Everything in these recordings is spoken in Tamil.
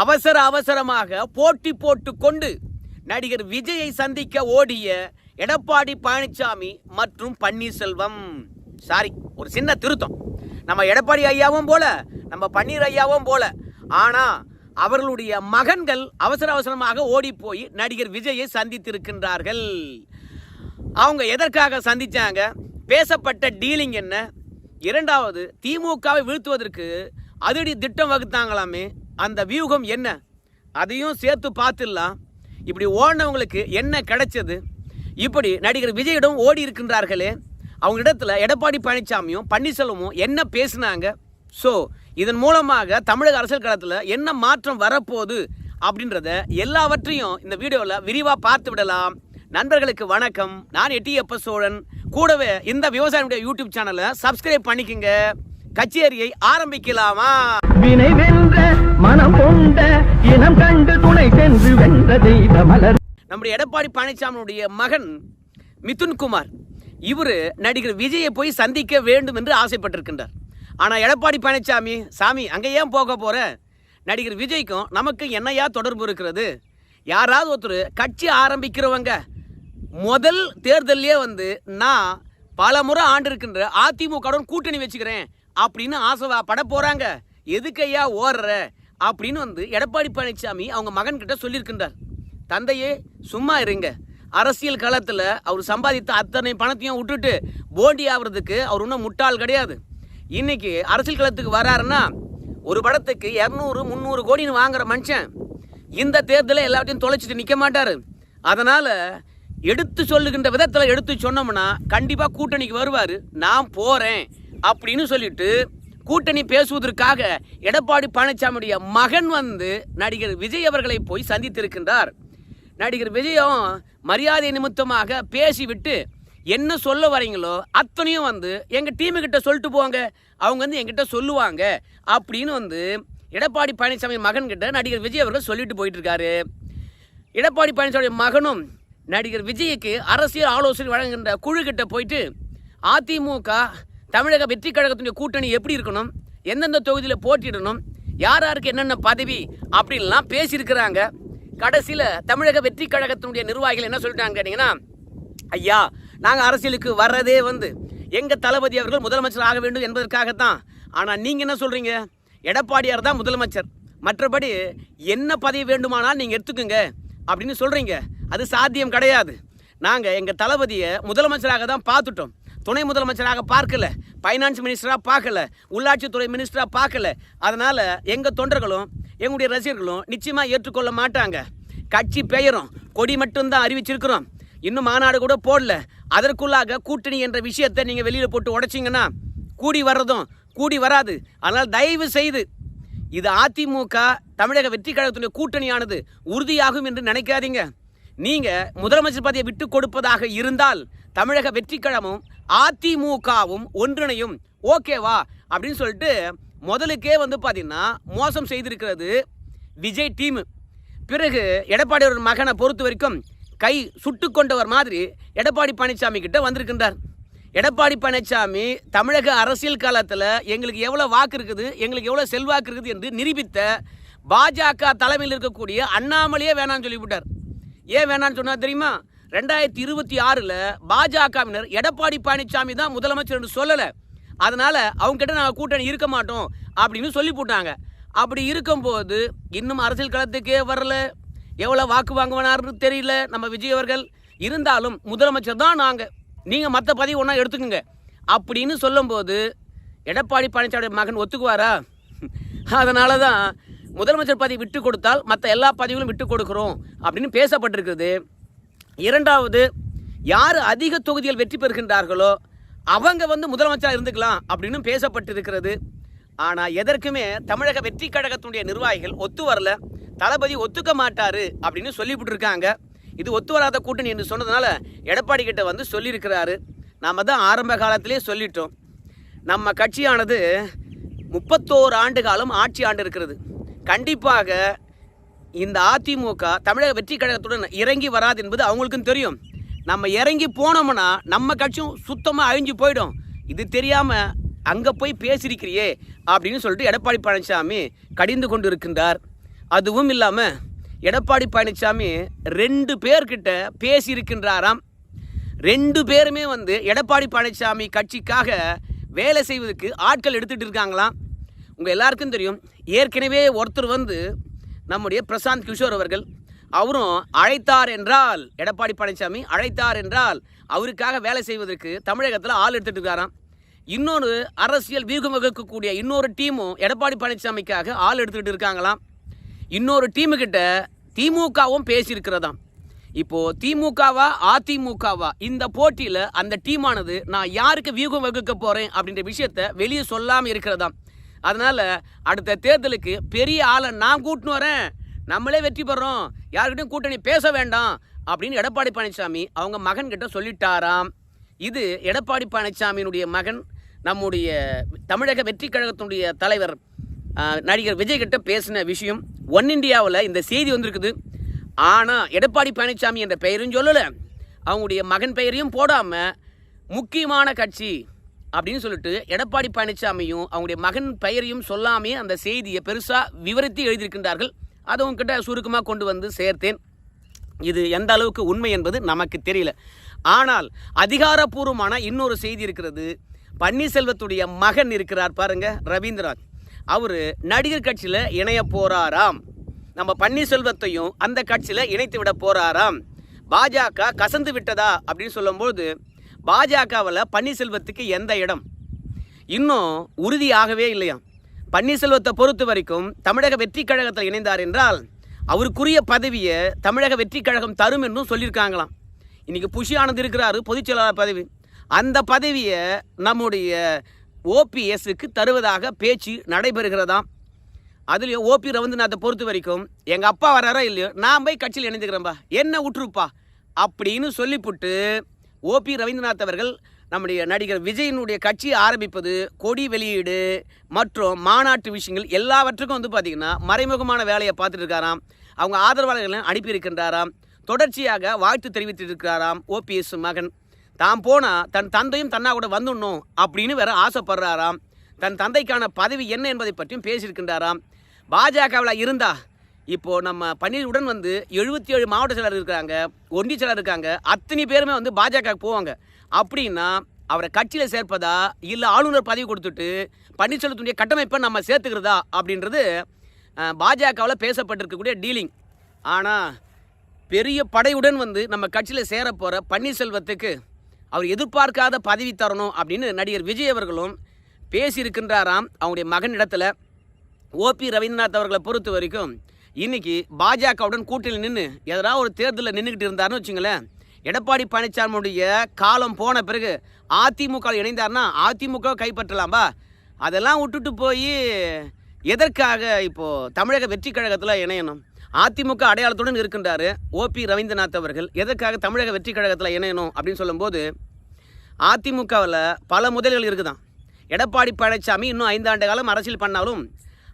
அவசர அவசரமாக போட்டி போட்டு கொண்டு நடிகர் விஜயை சந்திக்க ஓடிய எடப்பாடி பழனிசாமி மற்றும் பன்னீர்செல்வம். சாரி ஒரு சின்ன திருத்தம். நம்ம எடப்பாடி ஐயாவும் போல நம்ம பன்னீர் ஐயாவும் போல. ஆனா அவர்களுடைய மகன்கள் அவசர அவசரமாக ஓடி போய் நடிகர் விஜயை சந்தித்திருக்கின்றார்கள். அவங்க எதற்காக சந்தித்தாங்க பேசப்பட்ட டீலிங் என்ன? இரண்டாவது திமுகவை வீழ்த்துவதற்கு அதிரடி திட்டம் வகுத்தாங்களாமே. அந்த வியூகம் என்ன? அதையும் சேர்த்து பார்த்துடலாம். இப்படி ஓடினவங்களுக்கு என்ன கிடைச்சது? இப்படி நடிகர் விஜயிடம் ஓடி இருக்கின்றார்களே. அவங்க இடத்துல எடப்பாடி பழனிசாமியும் பன்னீர்செல்வமும் என்ன பேசினாங்க? ஸோ இதன் மூலமாக தமிழக அரசியல் களத்தில் என்ன மாற்றம் வரப்போகுது அப்படின்றத எல்லாவற்றையும் இந்த வீடியோவில் விரிவாக பார்த்து விடலாம். நண்பர்களுக்கு வணக்கம். நான் எட்டியப்ப சோழன். கூடவே இந்த விவசாயியுடைய யூடியூப் சேனலை சப்ஸ்கிரைப் பண்ணிக்கங்க. கச்சேரியை ஆரம்பிக்கலாமா? வினை வென்ற மனம் கொண்ட இனம் கண்டு துணை சென்று வென்ற தெய்வ மலர். நம்முடைய எடப்பாடி பழனிசாமியுடைய மகன் மிதுன்குமார் இவர் நடிகர் விஜயை போய் சந்திக்க வேண்டும் என்று ஆசைப்பட்டிருக்கின்றார். ஆனால் எடப்பாடி பழனிசாமி சாமி அங்கே ஏன் போக போற? நடிகர் விஜய்க்கும் நமக்கு என்னையா தொடர்பு இருக்கிறது? யாராவது ஒருத்தர் கட்சி ஆரம்பிக்கிறவங்க முதல் தேர்தல்லையே வந்து நான் பல முறை ஆண்டு இருக்கின்ற அதிமுகவுடன் கூட்டணி வச்சுக்கிறேன் அப்படின்னு ஆசைவா பட போகிறாங்க எதுக்கையா ஓடுற? அப்படின்னு வந்து எடப்பாடி பழனிசாமி அவங்க மகன் கிட்ட சொல்லியிருக்கின்றார். தந்தையே சும்மா இருங்க. அரசியல் களத்தில் அவர் சம்பாதித்த அத்தனை பணத்தையும் விட்டுட்டு போண்டி ஆகிறதுக்கு அவர் ஒன்றும் முட்டாள் கிடையாது. இன்னைக்கு அரசியல் களத்துக்கு வராருன்னா ஒரு படத்துக்கு இரநூறு முந்நூறு கோடின்னு வாங்குற மனுஷன் இந்த தேர்தலில் எல்லாத்தையும் தொலைச்சிட்டு நிற்க மாட்டார். அதனால் எடுத்து சொல்லுகின்ற விதத்தில் எடுத்து சொன்னோம்னா கண்டிப்பாக கூட்டணிக்கு வருவார். நான் போகிறேன் அப்படின்னு சொல்லிட்டு கூட்டணி பேசுவதற்காக எடப்பாடி பழனிசாமியுடைய மகன் வந்து நடிகர் விஜய் அவர்களை போய் சந்தித்திருக்கின்றார். நடிகர் விஜயம் மரியாதை நிமித்தமாக பேசிவிட்டு என்ன சொல்ல வரீங்களோ அத்தனையும் வந்து எங்கள் டீமு கிட்ட சொல்லிட்டு போங்க. அவங்க வந்து எங்கிட்ட சொல்லுவாங்க. அப்படின்னு வந்து எடப்பாடி பழனிசாமி மகன்கிட்ட நடிகர் விஜய் அவர்கள் சொல்லிட்டு போயிட்டு இருக்காரு எடப்பாடி பழனிசாமி மகனும் நடிகர் விஜய்க்கு அரசியல் ஆலோசனை வழங்குகின்ற குழு கிட்ட போயிட்டு அதிமுக தமிழக வெற்றி கழகத்தினுடைய கூட்டணி எப்படி இருக்கணும்? எந்தெந்த தொகுதியில் போட்டிடணும் யார் யாருக்கு என்னென்ன பதவி அப்படின்லாம் பேசியிருக்கிறாங்க. கடைசியில் தமிழக வெற்றி கழகத்தினுடைய நிர்வாகிகள் என்ன சொல்லிட்டாங்க கேட்டிங்கன்னா ஐயா நாங்கள் அரசியலுக்கு வர்றதே வந்து எங்கள் தளபதி அவர்கள் முதலமைச்சர் ஆக வேண்டும் என்பதற்காகத்தான். ஆனால் நீங்கள் என்ன சொல்கிறீங்க எடப்பாடியார் தான் முதலமைச்சர். மற்றபடி என்ன பதவி வேண்டுமானால் நீங்கள் எடுத்துக்கோங்க அப்படின்னு சொல்கிறீங்க அது சாத்தியம் கிடையாது. நாங்கள் எங்கள் தளபதியை முதலமைச்சராக தான் பார்த்துட்டோம். துணை முதலமைச்சராக பார்க்கல ஃபைனான்ஸ் மினிஸ்டராக பார்க்கல உள்ளாட்சித்துறை மினிஸ்டராக பார்க்கல. அதனால் எங்கள் தொண்டர்களும் எங்களுடைய ரசிகர்களும் நிச்சயமாக ஏற்றுக்கொள்ள மாட்டாங்க. கட்சி பெயரும் கொடி மட்டும்தான் அறிவிச்சிருக்கிறோம். இன்னும் மாநாடு கூட போடல. அதற்குள்ளாக கூட்டணி என்ற விஷயத்தை நீங்கள் வெளியில் போட்டு உடைச்சிங்கன்னா கூடி வர்றதும் கூடி வராது. அதனால் தயவு செய்து இது அதிமுக தமிழக வெற்றி கழகத்துடைய கூட்டணியானது உறுதியாகும் என்று நினைக்காதீங்க. நீங்கள் முதலமைச்சர் பதவியை விட்டு கொடுப்பதாக இருந்தால் தமிழக வெற்றிக்கழமும் அதிமுகவும் ஒன்றிணையும். ஓகேவா அப்படின்னு சொல்லிட்டு முதலுக்கே வந்து பார்த்தீங்கன்னா மோசம் செய்திருக்கிறது விஜய் டீமு. பிறகு எடப்பாடி ஒரு மகனை பொறுத்த வரைக்கும் கை சுட்டு கொண்டவர் மாதிரி எடப்பாடி பழனிசாமி கிட்ட வந்திருக்கின்றார். எடப்பாடி பழனிசாமி தமிழக அரசியல் காலத்தில் எங்களுக்கு எவ்வளோ வாக்கு இருக்குது எங்களுக்கு எவ்வளோ செல்வாக்கு இருக்குது என்று நிரூபித்த பாஜக தலைமையில் இருக்கக்கூடிய அண்ணாமலையே வேணாம்னு சொல்லிவிட்டார். ஏன் வேணாம்னு சொன்னால் தெரியுமா? ரெண்டாயிரத்தி இருபத்தி ஆறில் பாஜகவினர் எடப்பாடி பழனிசாமி தான் முதலமைச்சர் என்று சொல்லலை. அதனால் அவங்க கிட்ட நாங்கள் கூட்டணி இருக்க மாட்டோம் அப்படின்னு சொல்லி போட்டாங்க. அப்படி இருக்கும்போது இன்னும் அரசியல் களத்துக்கே வரல. எவ்வளோ வாக்கு வாங்குவனார்னு தெரியல. நம்ம விஜய் அவர்கள். இருந்தாலும் முதலமைச்சர் தான் நாங்கள் நீங்கள் மற்ற பதவி ஒன்றா எடுத்துக்கோங்க. அப்படின்னு சொல்லும்போது எடப்பாடி பழனிசாமி மகன் ஒத்துக்குவாரா? அதனால தான் முதலமைச்சர் பதவி விட்டு கொடுத்தால் மற்ற எல்லா பதவிகளும் விட்டு கொடுக்குறோம் அப்படின்னு பேசப்பட்டிருக்குது. இரண்டாவது யார் அதிக தொகுதியில் வெற்றி பெறுகின்றார்களோ அவங்க வந்து முதலமைச்சராக இருந்துக்கலாம் அப்படின்னு பேசப்பட்டிருக்கிறது. ஆனால் எதற்குமே தமிழக வெற்றி கழகத்தினுடைய நிர்வாகிகள் ஒத்து வரல. தளபதி ஒத்துக்க மாட்டார் அப்படின்னு சொல்லிவிட்டு இருக்காங்க இது ஒத்து வராத கூட்டணி என்று சொன்னதுனால எடப்பாடி கிட்ட வந்து சொல்லியிருக்கிறாரு. நாம தான் ஆரம்ப காலத்திலே சொல்லிட்டோம். நம்ம கட்சியானது முப்பத்தோரு ஆண்டு காலம் ஆட்சி ஆண்டு இருக்கிறது கண்டிப்பாக இந்த அதிமுக தமிழக வெற்றி கழகத்துடன் இறங்கி வராது என்பது அவங்களுக்கும் தெரியும். நம்ம இறங்கி போனோம்னா நம்ம கட்சியும் சுத்தமாக அழிஞ்சு போயிடும். இது தெரியாமல் அங்கே போய் பேசியிருக்கிறியே அப்படின்னு சொல்லிட்டு எடப்பாடி பழனிசாமி கடிந்து கொண்டு இருக்கின்றார் அதுவும் இல்லாமல் எடப்பாடி பழனிசாமி ரெண்டு பேர்கிட்ட பேசியிருக்கின்றாராம். ரெண்டு பேருமே வந்து எடப்பாடி பழனிசாமி கட்சிக்காக வேலை செய்வதற்கு ஆட்கள் எடுத்துகிட்டு இருக்காங்களாம். உங்கள் எல்லாருக்கும் தெரியும். ஏற்கனவே ஒருத்தர் வந்து நம்முடைய பிரசாந்த் கிஷோர் அவர்கள். அவரும் அழைத்தார் என்றால் எடப்பாடி பழனிசாமி அழைத்தார் என்றால் அவருக்காக வேலை செய்வதற்கு தமிழகத்தில் ஆள் எடுத்துட்டு இருக்காராம். இன்னொரு அரசியல் வியூகம் வகுக்கக்கூடிய இன்னொரு டீமும் எடப்பாடி பழனிசாமிக்காக ஆள் எடுத்துக்கிட்டு இருக்காங்களாம். இன்னொரு டீமுக்கிட்ட திமுகவும் பேசியிருக்கிறதாம். இப்போது திமுகவா அதிமுகவா இந்த போட்டியில் அந்த டீமானது நான் யாருக்கு வியூகம் வகுக்க போகிறேன் அப்படின்ற விஷயத்த வெளியே சொல்லாமல் இருக்கிறதாம். அதனால் அடுத்த தேர்தலுக்கு பெரிய ஆளை நான் கூட்டின்னு வரேன். நம்மளே வெற்றி பெறோம். யாருக்கிட்டையும் கூட்டணி பேச வேண்டாம் அப்படின்னு எடப்பாடி பழனிசாமி அவங்க மகன்கிட்ட சொல்லிட்டாராம். இது எடப்பாடி பழனிசாமியினுடைய மகன் நம்முடைய தமிழக வெற்றி கழகத்தினுடைய தலைவர் நடிகர் விஜய்கிட்ட பேசின விஷயம் ஒன் இண்டியாவில் இந்த செய்தி வந்திருக்குது. ஆனால் எடப்பாடி பழனிசாமி என்ற பெயரும் சொல்லலை. அவங்களுடைய மகன் பெயரையும் போடாமல் முக்கியமான கட்சி அப்படின்னு சொல்லிட்டு எடப்பாடி பழனிசாமியும் அவங்களுடைய மகன் பெயரையும் சொல்லாமே அந்த செய்தியை பெருசாக விவரித்து எழுதியிருக்கின்றார்கள். அதை உங்ககிட்ட சுருக்கமாக கொண்டு வந்து சேர்த்தேன். இது எந்த அளவுக்கு உண்மை என்பது நமக்கு தெரியல. ஆனால் அதிகாரப்பூர்வமான இன்னொரு செய்தி இருக்கிறது. பன்னீர்செல்வத்துடைய மகன் இருக்கிறார் பாருங்க ரவீந்திரநாத். அவர் நடிகர் கட்சியில் இணைய போறாராம். நம்ம பன்னீர்செல்வத்தையும் அந்த கட்சியில் இணைத்து விட போறாராம். பாஜக கசந்து விட்டதா அப்படின்னு சொல்லும்போது பாஜகவில் பன்னீர்செல்வத்துக்கு எந்த இடம்? இன்னும் உறுதியாகவே இல்லையாம் பன்னீர்செல்வத்தை பொறுத்த வரைக்கும் தமிழக வெற்றி கழகத்தில் இணைந்தார் என்றால் அவருக்குரிய பதவியை தமிழக வெற்றி கழகம் தரும் என்றும் சொல்லியிருக்காங்களாம். இன்றைக்கி புஷி ஆனந்த் இருக்கிறாரு பொதுச் செயலாளர் பதவி. அந்த பதவியை நம்முடைய ஓபிஎஸ்க்கு தருவதாக பேச்சு நடைபெறுகிறதாம். அதுலேயும் ஓபி ரவீந்திரநாத்தை பொறுத்த வரைக்கும் எங்கள் அப்பா வராரோ இல்லையோ? நான் போய் கட்சியில் இணைந்துக்கிறேன்பா. என்ன விட்டுருப்பா அப்படின்னு சொல்லிப்புட்டு ஓபி ரவீந்திரநாத் அவர்கள் நம்முடைய நடிகர் விஜயனுடைய கட்சியை ஆரம்பிப்பது கொடி வெளியீடு மற்றும் மாநாட்டு விஷயங்கள் எல்லாவற்றுக்கும் வந்து பார்த்திங்கன்னா மறைமுகமான வேலையை பார்த்துட்டு இருக்காராம். அவங்க ஆதரவாளர்களை அனுப்பியிருக்கின்றாராம் தொடர்ச்சியாக வாழ்த்து தெரிவித்திருக்கிறாராம் ஓபிஎஸ் மகன். தான் போனால் தன் தந்தையும் தன்னா கூட வந்துடணும் அப்படின்னு வேற ஆசைப்படுறாராம். தன் தந்தைக்கான பதவி என்ன என்பதை பற்றியும் பேசியிருக்கின்றாராம். பாஜகவில் இருந்தா இப்போ நம்ம பன்னீருடன் வந்து எழுபத்தி ஏழு மாவட்ட செயலர் இருக்காங்க ஒன்றிய செயலர் இருக்காங்க அத்தனை பேருமே வந்து பாஜக போவாங்க. அப்படின்னா அவரை கட்சியில் சேர்ப்பதா இல்லை ஆளுநர் பதவி கொடுத்துட்டு பன்னீர்செல்வத்துடைய கட்டமைப்பை நம்ம சேர்த்துக்கிறதா அப்படின்றது பாஜகவில் பேசப்பட்டிருக்கக்கூடிய டீலிங். ஆனால் பெரிய படையுடன் வந்து நம்ம கட்சியில் சேர போகிற பன்னீர்செல்வத்துக்கு அவர் எதிர்பார்க்காத பதவி தரணும் அப்படின்னு நடிகர் விஜய் அவர்களும் பேசியிருக்கின்றாராம். அவங்களுடைய மகன் இடத்துல ஓபி ரவீந்திரநாத் அவர்களை பொறுத்த வரைக்கும் இன்னைக்கு பாஜகவுடன் கூட்டணி நின்று எதனா ஒரு தேர்தலில் நின்றுக்கிட்டு இருந்தாருன்னு வச்சுங்களேன். எடப்பாடி பழனிசாமியுடைய காலம் போன பிறகு அதிமுக இணைந்தார்னா அதிமுக கைப்பற்றலாம்பா அதெல்லாம் விட்டுட்டு போய் எதற்காக இப்போது தமிழக வெற்றி கழகத்தில் இணையணும்? அதிமுக அடையாளத்துடன் இருக்கின்றாரு ஓபி ரவீந்திரநாத் அவர்கள். எதற்காக தமிழக வெற்றி கழகத்தில் இணையணும் அப்படின்னு சொல்லும்போது அதிமுகவில் பல முதல்கள் இருக்குதான். எடப்பாடி பழனிசாமி இன்னும் ஐந்தாண்டு காலம் அரசியல் பண்ணாலும்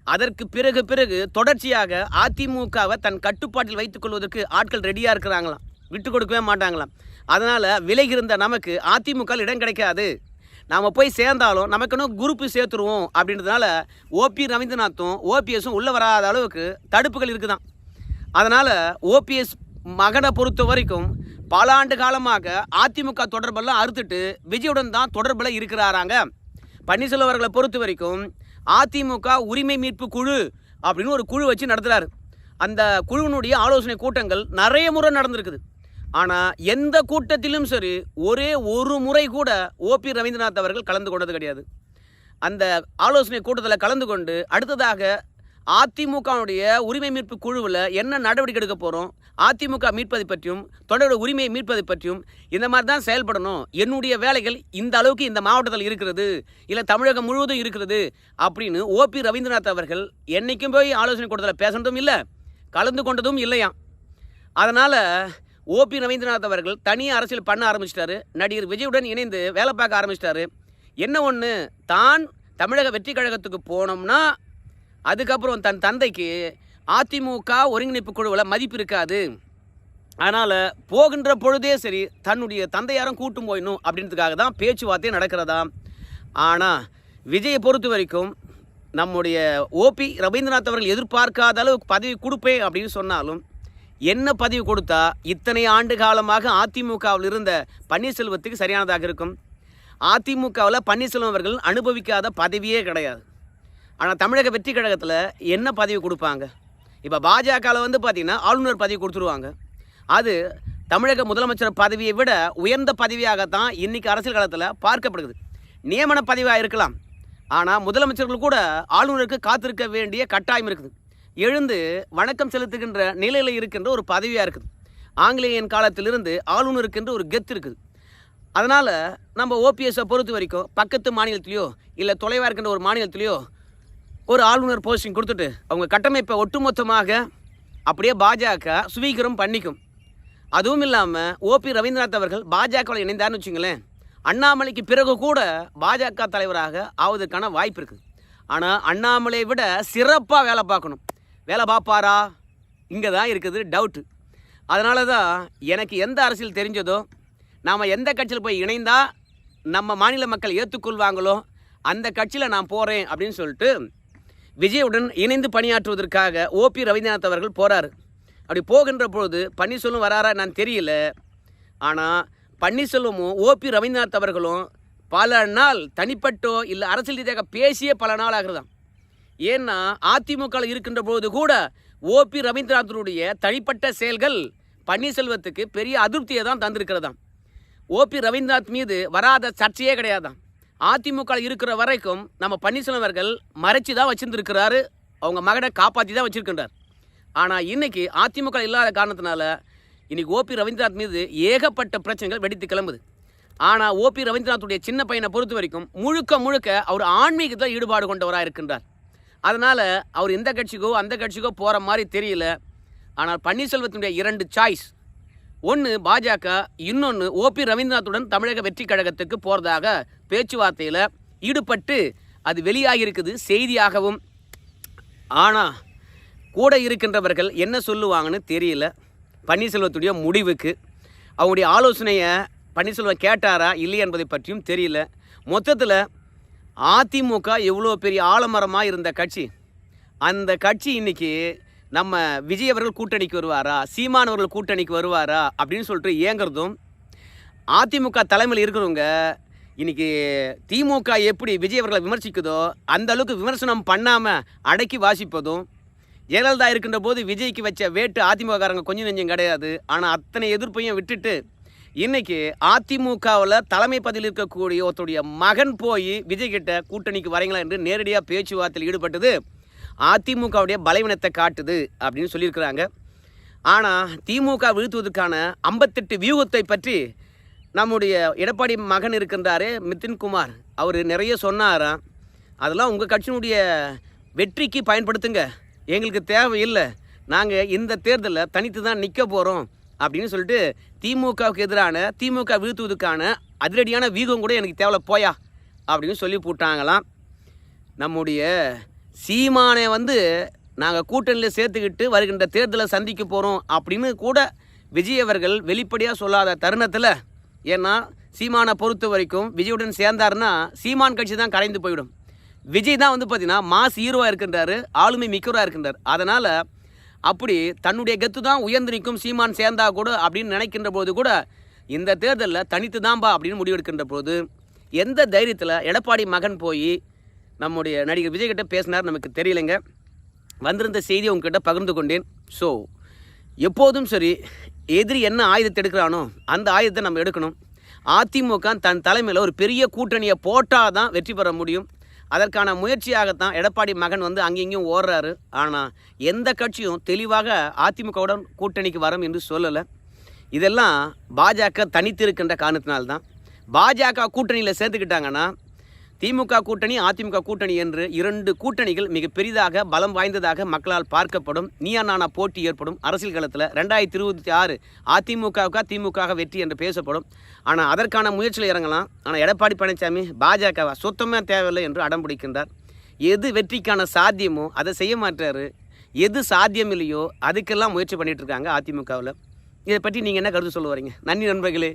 அதற்கு பிறகு பிறகு தொடர்ச்சியாக அதிமுகவை தன் கட்டுப்பாட்டில் வைத்துக் கொள்வதற்கு ஆட்கள் ரெடியாக இருக்கிறாங்களாம். விட்டு கொடுக்கவே மாட்டாங்களாம். அதனால் விலகி இருந்த நமக்கு அதிமுக இடம் கிடைக்காது. நாம் போய் சேர்ந்தாலும் நமக்குன்னு குரூப்பு சேர்த்துருவோம் அப்படின்றதுனால ஓபி ரவீந்திரநாத்தும் ஓபிஎஸும் உள்ளே வராத அளவுக்கு தடுப்புகள் இருக்குதான் அதனால் ஓபிஎஸ் மகனை பொறுத்த வரைக்கும் பல ஆண்டு காலமாக அதிமுக தொடர்பெல்லாம் அறுத்துட்டு விஜயுடன் தான் தொடர்பில் இருக்கிறாராங்க. பன்னீர்செல்வம் அவர்களை பொறுத்த வரைக்கும் அதிமுக உரிமை மீட்பு குழு அப்படின்னு ஒரு குழு வச்சு நடத்துகிறாரு அந்த குழுவினுடைய ஆலோசனை கூட்டங்கள் நிறைய முறை நடந்திருக்குது. ஆனால் எந்த கூட்டத்திலும் சரி ஒரே ஒரு முறை கூட ஓபி ரவீந்திரநாத் அவர்கள் கலந்து கொண்டது கிடையாது. அந்த ஆலோசனை கூட்டத்தில் கலந்து கொண்டு அடுத்ததாக அதிமுகவுடைய உரிமை மீட்பு குழுவில் என்ன நடவடிக்கை எடுக்க போகிறோம் அதிமுக மீட்பதை பற்றியும் தொடரோட உரிமையை மீட்பதை பற்றியும் இந்த மாதிரி தான் செயல்படணும். என்னுடைய வேலைகள் இந்த அளவுக்கு இந்த மாவட்டத்தில் இருக்கிறது இல்லை தமிழகம் முழுவதும் இருக்கிறது அப்படின்னு ஓபி ரவீந்திரநாத் அவர்கள் என்றைக்கும் போய் ஆலோசனை கூட்டத்தில் பேசுனதும் இல்லை கலந்து கொண்டதும் இல்லையாம் அதனால் ஓபி ரவீந்திரநாத் அவர்கள் தனி அரசியல் பண்ண ஆரம்பிச்சிட்டாரு. நடிகர் விஜயுடன் இணைந்து வேலை பார்க்க ஆரம்பிச்சிட்டாரு. என்ன ஒன்று தான் தமிழக வெற்றி கழகத்துக்கு போனோம்னா அதுக்கப்புறம் தன் தந்தைக்கு அதிமுக ஒருங்கிணைப்பு குழுவில் மதிப்பு இருக்காது. அதனால் போகின்ற பொழுதே சரி தன்னுடைய தந்தையாரும் கூட்டும் போயிடணும் அப்படின்றதுக்காக தான் பேச்சுவார்த்தை நடக்கிறதா. ஆனால் விஜயை பொறுத்த வரைக்கும் நம்முடைய ஓபி ரவீந்திரநாத் அவர்கள் எதிர்பார்க்காத அளவுக்கு பதவி கொடுப்பேன் அப்படின்னு சொன்னாலும் என்ன பதவி கொடுத்தா இத்தனை ஆண்டு காலமாக அதிமுகவில் இருந்த பன்னீர்செல்வத்துக்கு சரியானதாக இருக்கும்? அதிமுகவில் பன்னீர்செல்வம் அவர்கள் அனுபவிக்காத பதவியே கிடையாது. ஆனால் தமிழக வெற்றி கழகத்தில் என்ன பதவி கொடுப்பாங்க? இப்போ பாஜகவில் வந்து பார்த்திங்கன்னா ஆளுநர் பதவி கொடுத்துருவாங்க. அது தமிழக முதலமைச்சர் பதவியை விட உயர்ந்த பதவியாகத்தான் இன்றைக்கி அரசியல் காலத்தில் பார்க்கப்படுது நியமன பதவியாக இருக்கலாம். ஆனால் முதலமைச்சர்கள் கூட ஆளுநருக்கு காத்திருக்க வேண்டிய கட்டாயம் இருக்குது. எழுந்து வணக்கம் செலுத்துகின்ற நிலையில் இருக்கின்ற ஒரு பதவியாக இருக்குது. ஆங்கிலேயன் காலத்திலிருந்து ஆளுநருக்கென்று ஒரு கெத்து இருக்குது. அதனால் நம்ம ஓபிஎஸ்ஸை பொறுத்த வரைக்கும் பக்கத்து மாநிலத்திலையோ இல்லை தொலைவாக இருக்கின்ற ஒரு மாநிலத்திலையோ ஒரு ஆளுநர் போஸ்டிங் கொடுத்துட்டு அவங்க கட்டமைப்பை ஒட்டுமொத்தமாக அப்படியே பாஜக சுவீகரம் பண்ணிக்கும். அதுவும் இல்லாமல் ஓபி ரவீந்திரநாத் அவர்கள் பாஜகவில் இணைந்தார்னு வச்சுங்களேன் அண்ணாமலைக்கு பிறகு கூட பாஜக தலைவராக ஆவதற்கான வாய்ப்பு இருக்குது ஆனால் அண்ணாமலையை விட சிறப்பாக வேலை பார்க்கணும். வேலை பார்ப்பாரா? இங்கே தான் இருக்குது டவுட்டு அதனால தான் எனக்கு எந்த அரசியல் தெரிஞ்சதோ நாம் எந்த கட்சியில் போய் இணைந்தால் நம்ம மாநில மக்கள் ஏற்றுக்கொள்வாங்களோ அந்த கட்சியில் நான் போகிறேன் அப்படின்னு சொல்லிட்டு விஜயுடன் இணைந்து பணியாற்றுவதற்காக ஓபி ரவீந்திரநாத் அவர்கள் போகிறார் அப்படி போகின்ற பொழுது பன்னீர்செல்வம் வராரா நான் தெரியல. ஆனால் பன்னீர்செல்வமும் ஓபி ரவீந்திரநாத் அவர்களும் பல நாள் தனிப்பட்டோ இல்லை அரசியல் ரீதியாக பேசிய பல நாள் ஆகுறதாம். ஏன்னா அதிமுகவில் இருக்கின்ற பொழுது கூட ஓபி ரவீந்திரநாத்தினுடைய தனிப்பட்ட செயல்கள் பன்னீர்செல்வத்துக்கு பெரிய அதிருப்தியை தான் தந்திருக்கிறதாம். ஓபி ரவீந்திரநாத் மீது வராத சர்ச்சையே கிடையாதாம். அதிமுக இருக்கிற வரைக்கும் நம்ம பன்னீர்செல்வம் அவர்கள் மறைச்சி தான் வச்சுருந்துருக்கிறாரு. அவங்க மகனை காப்பாற்றி தான் வச்சுருக்கின்றார். ஆனால் இன்றைக்கி அதிமுக இல்லாத காரணத்தினால இன்றைக்கி ஓபி ரவீந்திரநாத் மீது ஏகப்பட்ட பிரச்சனைகள் வெடித்து கிளம்புது. ஆனால் ஓபி ரவீந்திரநாத்துடைய சின்ன பையனை பொறுத்த வரைக்கும் முழுக்க முழுக்க அவர் ஆன்மீகத்தில் ஈடுபாடு கொண்டவராக இருக்கின்றார். அதனால் அவர் எந்த கட்சிக்கோ அந்த கட்சிக்கோ போகிற மாதிரி தெரியல. ஆனால் பன்னீர்செல்வத்தினுடைய இரண்டு சாய்ஸ் ஒன்று பாஜக இன்னொன்று ஓபி ரவீந்திரநாத்துடன் தமிழக வெற்றி கழகத்துக்கு போகிறதாக பேச்சுவார்த்தையில் ஈடுபட்டு அது வெளியாகி இருக்குது செய்தியாகவும். ஆனால் கூட இருக்கின்றவர்கள் என்ன சொல்லுவாங்கன்னு தெரியல. பன்னீர்செல்வத்துடைய முடிவுக்கு. அவங்களுடைய ஆலோசனையை பன்னீர்செல்வம் கேட்டாரா இல்லை என்பதை பற்றியும் தெரியல. மொத்தத்தில் அதிமுக எவ்வளோ பெரிய ஆலமரமாக இருந்த கட்சி. அந்த கட்சி இன்னைக்கு நம்ம விஜய் அவர்கள் கூட்டணிக்கு வருவாரா சீமான் அவர்கள் கூட்டணிக்கு வருவாரா அப்படின்னு சொல்லிட்டு இயங்குறதும் அதிமுக தலைமையில் இருக்கிறவங்க இன்னைக்கு திமுக எப்படி விஜய் அவர்களை விமர்சிக்குதோ அந்த அளவுக்கு விமர்சனம் பண்ணாமல் அடக்கி வாசிப்பதும் ஜெயலலிதா இருக்கின்ற போது விஜய்க்கு வச்ச வேட்டு அதிமுககாரங்க கொஞ்சம் நெஞ்சம் கிடையாது. ஆனால் அத்தனை எதிர்ப்பையும் விட்டுட்டு இன்னைக்கு அதிமுகவில் தலைமை பதவியில் இருக்கக்கூடிய ஒருத்தருடைய மகன் போய் விஜய்கிட்ட கூட்டணிக்கு வரீங்களா என்று நேரடியாக பேச்சுவார்த்தையில் ஈடுபட்டது அதிமுகவுடைய பலவீனத்தை காட்டுது அப்படின்னு சொல்லியிருக்கிறாங்க. ஆனால் திமுக வீழ்த்துவதற்கான ஐம்பத்தெட்டு வியூகத்தை பற்றி நம்முடைய எடப்பாடி மகன் இருக்கின்றாரு மித்தின்குமார் அவர் நிறைய சொன்னாராம் அதெல்லாம் உங்கள் கட்சியினுடைய வெற்றிக்கு பயன்படுத்துங்க. எங்களுக்கு தேவையில்லை. நாங்கள் இந்த தேர்தலில் தனித்து தான் நிற்க போகிறோம் அப்படின்னு சொல்லிட்டு திமுகவுக்கு எதிரான திமுக வீழ்த்துவதுக்கான அதிரடியான வீகம் கூட எனக்கு தேவையில்ல போயா அப்படின்னு சொல்லி போட்டாங்களாம். நம்முடைய சீமானை வந்து நாங்கள் கூட்டணியில் சேர்த்துக்கிட்டு வருகின்ற தேர்தலை சந்திக்க போகிறோம் அப்படின்னு கூட விஜய் அவர்கள் வெளிப்படையாக சொல்லாத தருணத்தில் ஏன்னா சீமானை பொறுத்த வரைக்கும் விஜயுடன் சேர்ந்தாருன்னா சீமான் கட்சி தான் கரைந்து போயிடும் விஜய் தான் வந்து பார்த்தீங்கன்னா மாஸ் ஹீரோவாக இருக்கின்றாரு ஆளுமை மிக்கவராக இருக்கின்றார். அதனால் அப்படி தன்னுடைய கெத்து தான் உயர்ந்து நிற்கும் சீமான் சேர்ந்தா கூட அப்படின்னு நினைக்கின்ற போது கூட இந்த தேர்தலில் தனித்து தான்பா அப்படின்னு முடிவெடுக்கின்ற போது எந்த தைரியத்தில் எடப்பாடி மகன் போய் நம்முடைய நடிகர் விஜய் கிட்ட பேசினார் நமக்கு தெரியலைங்க. வந்திருந்த செய்தியை உங்ககிட்ட பகிர்ந்து கொண்டேன். ஸோ எப்போதும் சரி எதிரி என்ன ஆயுதத்தை எடுக்கிறானோ அந்த ஆயுதத்தை நம்ம எடுக்கணும். அதிமுக தன் தலைமையில் ஒரு பெரிய கூட்டணியை போட்டால் தான் வெற்றி பெற முடியும். அதற்கான முயற்சியாகத்தான் எடப்பாடி மகன் வந்து அங்கேயும் ஓடுறாரு. ஆனால் எந்த கட்சியும் தெளிவாக அதிமுகவுடன் கூட்டணிக்கு வரும் என்று சொல்லலை. இதெல்லாம் பாஜக தனித்திருக்கின்ற காரணத்தினால்தான். பாஜக கூட்டணியில் சேர்த்துக்கிட்டாங்கன்னா திமுக கூட்டணி அதிமுக கூட்டணி என்று இரண்டு கூட்டணிகள் மிக பெரிதாக பலம் வாய்ந்ததாக மக்களால் பார்க்கப்படும் நீயா நானா போட்டி ஏற்படும் அரசியல் களத்தில் ரெண்டாயிரத்தி இருபத்தி ஆறு அதிமுகவுக்கா திமுக வெற்றி என்று பேசப்படும். ஆனால் அதற்கான முயற்சியில் இறங்கலாம். ஆனால் எடப்பாடி பழனிசாமி பாஜகவா சுத்தமாக தேவையில்லை என்று அடம் பிடிக்கின்றார். எது வெற்றிக்கான சாத்தியமோ அதை செய்ய மாட்டார். எது சாத்தியம் இல்லையோ அதுக்கெல்லாம் முயற்சி பண்ணிகிட்டு இருக்காங்க அதிமுகவில். இதை பற்றி நீங்கள் என்ன கருத்து சொல்ல வரீங்க? நன்றி நண்பர்களே.